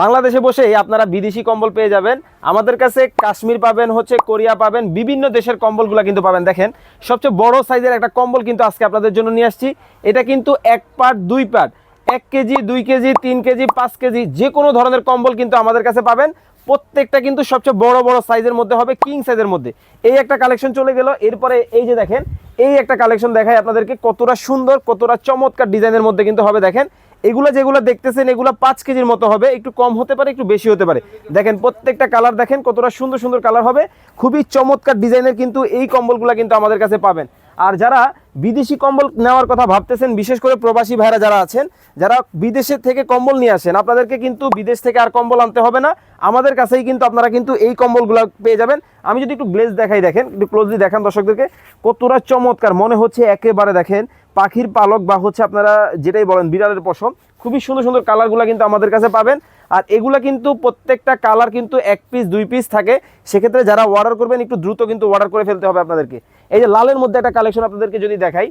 বাংলাদেশে বসেই আপনারা বিদেশি কম্বল পেয়ে যাবেন। আমাদের কাছে কাশ্মীর পাবেন, হচ্ছে কোরিয়া পাবেন, বিভিন্ন দেশের কম্বলগুলো কিন্তু পাবেন। দেখেন, সবচেয়ে বড় সাইজের একটা কম্বল কিন্তু আজকে আপনাদের জন্য নিয়ে আসছি। এটা কিন্তু এক পার্ট দুই পার্ট এক কেজি, দুই কেজি, তিন কেজি, পাঁচ কেজি, যে কোনো ধরনের কম্বল কিন্তু আমাদের কাছে পাবেন। প্রত্যেকটা কিন্তু সবচেয়ে বড় বড় সাইজের মধ্যে হবে কিং সাইজের মধ্যে। এই একটা কালেকশন চলে গেল। এরপরে এই যে দেখেন, এই একটা কালেকশন দেখায় আপনাদেরকে কতটা সুন্দর, কতটা চমৎকার ডিজাইনের মধ্যে কিন্তু হবে। দেখেন এগুলো যেগুলো দেখতেছেন, এগুলো পাঁচ কেজির মতো হবে। একটু কম হতে পারে, একটু বেশি হতে পারে। দেখেন, প্রত্যেকটা কালার দেখেন কতটা সুন্দর সুন্দর কালার হবে। খুবই চমৎকার ডিজাইনের কিন্তু এই কম্বলগুলো কিন্তু আমাদের কাছে পাবেন। আর যারা বিদেশি কম্বল নেওয়ার কথা ভাবতেছেন, বিশেষ করে প্রবাসী ভাইরা যারা আছেন, যারা বিদেশের থেকে কম্বল নিয়ে আসেন, আপনাদেরকে কিন্তু বিদেশ থেকে আর কম্বল আনতে হবে না। আমাদের কাছেই কিন্তু আপনারা কিন্তু এই কম্বলগুলো পেয়ে যাবেন। আমি যদি একটু গ্লেজ দেখাই, দেখেন, একটু ক্লোজলি দেখান দর্শকদেরকে। কতটা চমৎকার, মনে হচ্ছে একেবারে দেখেন, পাখির পালক বা হচ্ছে আপনারা যেটাই বলেন, বিড়ালের পশম। খুবই সুন্দর সুন্দর কালারগুলো কিন্তু আমাদের কাছে পাবেন। আর এগুলো কিন্তু প্রত্যেকটা কালার কিন্তু এক পিস দুই পিস থাকে। সেক্ষেত্রে যারা অর্ডার করবেন, একটু দ্রুত কিন্তু অর্ডার করে ফেলতে হবে আপনাদেরকে। এই যে লালের মধ্যে একটা কালেকশন আপনাদেরকে যদি দেখাই,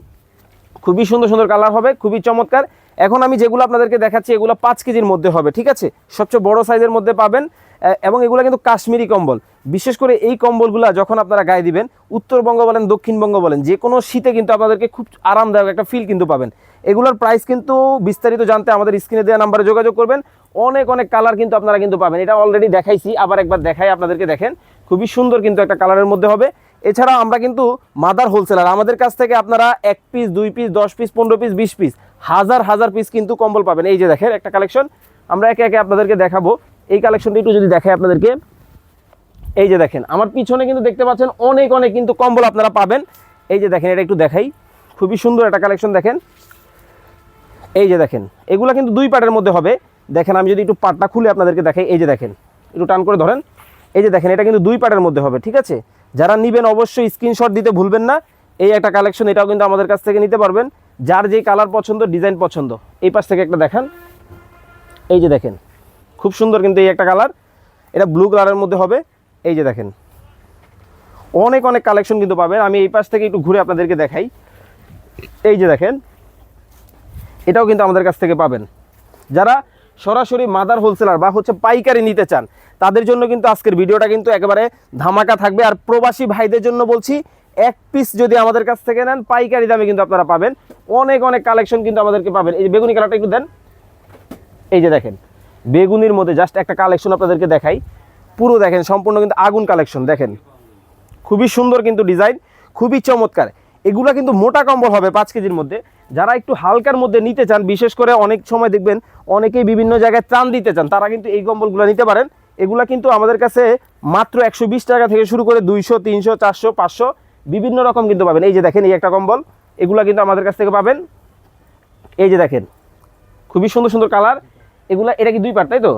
খুবই সুন্দর সুন্দর কালার হবে, খুবই চমৎকার। এখন আমি যেগুলো আপনাদেরকে দেখাচ্ছি, এগুলো পাঁচ কেজির মধ্যে হবে, ঠিক আছে? সবচেয়ে বড় সাইজের মধ্যে পাবেন এবং এগুলো কিন্তু কাশ্মীরি কম্বল। বিশেষ করে এই কম্বলগুলো যখন আপনারা গায়ে দিবেন, উত্তরবঙ্গ বলেন, দক্ষিণবঙ্গ বলেন, যে কোনো শীতে কিন্তু আপনাদেরকে খুব আরামদায়ক একটা ফিল কিন্তু পাবেন। এগুলোর প্রাইস কিন্তু বিস্তারিত জানতে আমাদের স্ক্রিনে দেওয়া নাম্বারে যোগাযোগ করবেন। অনেক অনেক কালার কিন্তু আপনারা কিন্তু পাবেন। এটা অলরেডি দেখাইছি, আবার একবার দেখাই আপনাদেরকে দেখেন। খুবই সুন্দর কিন্তু একটা কালারের মধ্যে হবে। এছাড়া আমরা কিন্তু মাদার হোলসেলার আমাদের কাছ থেকে আপনারা এক পিস দুই পিস দশ পিস পনেরো পিস বিশ পিস হাজার হাজার পিস কিন্তু কম্বল পাবেন। এই যে দেখেন একটা কালেকশন আমরা একে একে আপনাদেরকে দেখাবো। এই কালেকশনটা একটু যদি দেখাই আপনাদেরকে। এই যে দেখেন, আমার পিছনে কিন্তু দেখতে পাচ্ছেন অনেক অনেক কিন্তু কম্বল আপনারা পাবেন। এই যে দেখেন, এটা একটু দেখাই। খুবই সুন্দর একটা কালেকশন দেখেন। এই যে দেখেন, এগুলো কিন্তু দুই পার্টের মধ্যে হবে। দেখেন, আমি যদি একটু পাটটা খুলে আপনাদেরকে দেখাই। এই যে দেখেন, একটু টান করে ধরেন। এই যে দেখেন, এটা কিন্তু দুই পার্টের মধ্যে হবে, ঠিক আছে? যারা নেবেন অবশ্যই স্ক্রিনশট দিতে ভুলবেন না। এই একটা কালেকশন এটাও কিন্তু আমাদের কাছ থেকে নিতে পারবেন। যার যেই কালার পছন্দ ডিজাইন পছন্দ, এই পাশ থেকে একটা দেখান। এই যে দেখেন, খুব সুন্দর কিন্তু এই একটা কালার এটা ব্লু কালারের মধ্যে হবে। এই যে দেখেন, অনেক অনেক কালেকশন কিন্তু পাবেন। আমি এই পাশ থেকে একটু ঘুরে আপনাদেরকে দেখাই। এই যে দেখেন, এটাও কিন্তু আমাদের কাছ থেকে পাবেন। যারা সরাসরি মাদার হোলসেলার বা হচ্ছে পাইকারি নিতে চান তাদের জন্য কিন্তু আজকের ভিডিওটা কিন্তু একেবারে ধামাকা থাকবে। আর প্রবাসী ভাইদের জন্য বলছি, এক পিস যদি আমাদের কাছ থেকে নেন, পাইকারি দামে কিন্তু আপনারা পাবেন। অনেক অনেক কালেকশন কিন্তু আমাদেরকে পাবেন। এই যে বেগুনি কালারটা একটু দেন। এই যে দেখেন, বেগুনির মধ্যে জাস্ট একটা কালেকশন আপনাদেরকে দেখাই। পুরো দেখেন, সম্পূর্ণ কিন্তু আগুন কালেকশন দেখেন। খুবই সুন্দর কিন্তু ডিজাইন খুবই চমৎকার। এগুলা কিন্তু মোটা কম্বল হবে পাঁচ কেজির মধ্যে। যারা একটু হালকার মধ্যে নিতে চান, বিশেষ করে অনেক সময় দেখবেন অনেকেই বিভিন্ন জায়গায় ত্রাণ দিতে চান, তারা কিন্তু এই কম্বলগুলো নিতে পারেন। এগুলা কিন্তু আমাদের কাছে মাত্র একশো বিশ টাকা থেকে শুরু করে দুইশো তিনশো চারশো পাঁচশো বিভিন্ন রকম কিন্তু পাবেন। এই যে দেখেন এই একটা কম্বল এগুলা কিন্তু আমাদের কাছ থেকে পাবেন। এই যে দেখেন খুবই সুন্দর সুন্দর কালার। এগুলা এটা কি দুই পার্ট তাই তো?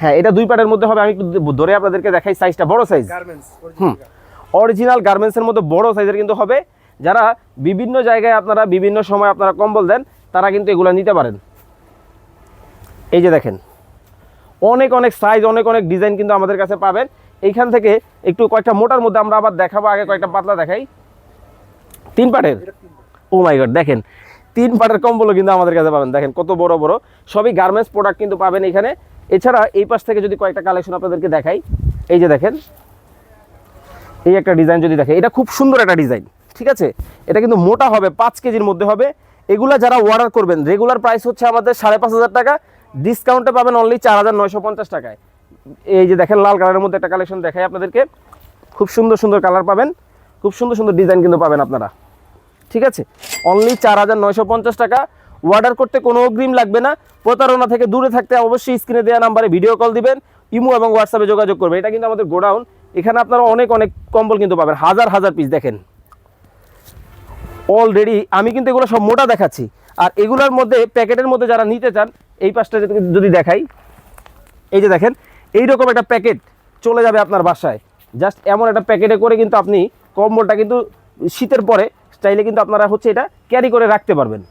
হ্যাঁ এটা দুই পার্টের মধ্যে হবে। আমি একটু ধরে আপনাদেরকে দেখাই সাইজটা বড় সাইজ হুম। অরিজিনাল গার্মেন্টসের মধ্যে বড় সাইজের কিন্তু হবে। যারা বিভিন্ন জায়গায় আপনারা বিভিন্ন সময় আপনারা কম্বল দেন তারা কিন্তু এগুলো নিতে পারেন। এই যে দেখেন অনেক অনেক সাইজ অনেক অনেক ডিজাইন কিন্তু আমাদের কাছে পাবেন। এইখান থেকে একটু কয়েকটা মোটার মধ্যে আমরা আবার দেখাবো, আগে কয়েকটা পাতলা দেখাই। তিন পাটের? ও মাই গড দেখেন, তিন পাটের কম্বলও কিন্তু আমাদের কাছে পাবেন। দেখেন, কত বড় বড়। সবই গার্মেন্টস প্রোডাক্ট কিন্তু পাবেন এখানে। এছাড়া এই পাশ থেকে যদি কয়েকটা কালেকশন আপনাদেরকে দেখাই, এই যে দেখেন, এই একটা ডিজাইন যদি দেখে, এটা খুব সুন্দর একটা ডিজাইন ঠিক আছে? এটা কিন্তু মোটা হবে, পাঁচ কেজির মধ্যে হবে। এগুলা যারা অর্ডার করবেন রেগুলার প্রাইস হচ্ছে আমাদের সাড়ে পাঁচ হাজার টাকা। ডিসকাউন্টে পাবেন অনলি চার হাজার নয়শো পঞ্চাশ টাকায়। এই যে দেখেন লাল কালারের মধ্যে একটা কালেকশন দেখাই আপনাদেরকে। খুব সুন্দর সুন্দর কালার পাবেন। খুব সুন্দর সুন্দর ডিজাইন কিন্তু পাবেন আপনারা। ঠিক আছে? অনলি চার হাজার নয়শো পঞ্চাশ টাকা। অর্ডার করতে কোনো অগ্রিম লাগবে না। প্রতারণা থেকে দূরে থাকতে অবশ্যই স্ক্রিনে দেওয়া নাম্বারে ভিডিও কল দিবেন। ইমো এবং হোয়াটসঅ্যাপে যোগাযোগ করবেন। এটা কিন্তু আমাদের গোডাউন। এখানে আপনারা অনেক অনেক কম্বল কিন্তু পাবেন। হাজার হাজার পিস দেখেন। অলরেডি আমি কিন্তু এগুলো সব মোটা দেখাচ্ছি। আর এগুলোর মধ্যে প্যাকেটের মধ্যে যারা নিতে চান এই পাশটা যদি- দেখাই, এই যে দেখেন, এইরকম একটা প্যাকেট চলে যাবে আপনার বাসায়। জাস্ট এমন একটা প্যাকেটে করে কিন্তু আপনি কম্বলটা কিন্তু শীতের পরে স্টাইলে কিন্তু আপনারা হচ্ছে এটা ক্যারি করে রাখতে পারবেন।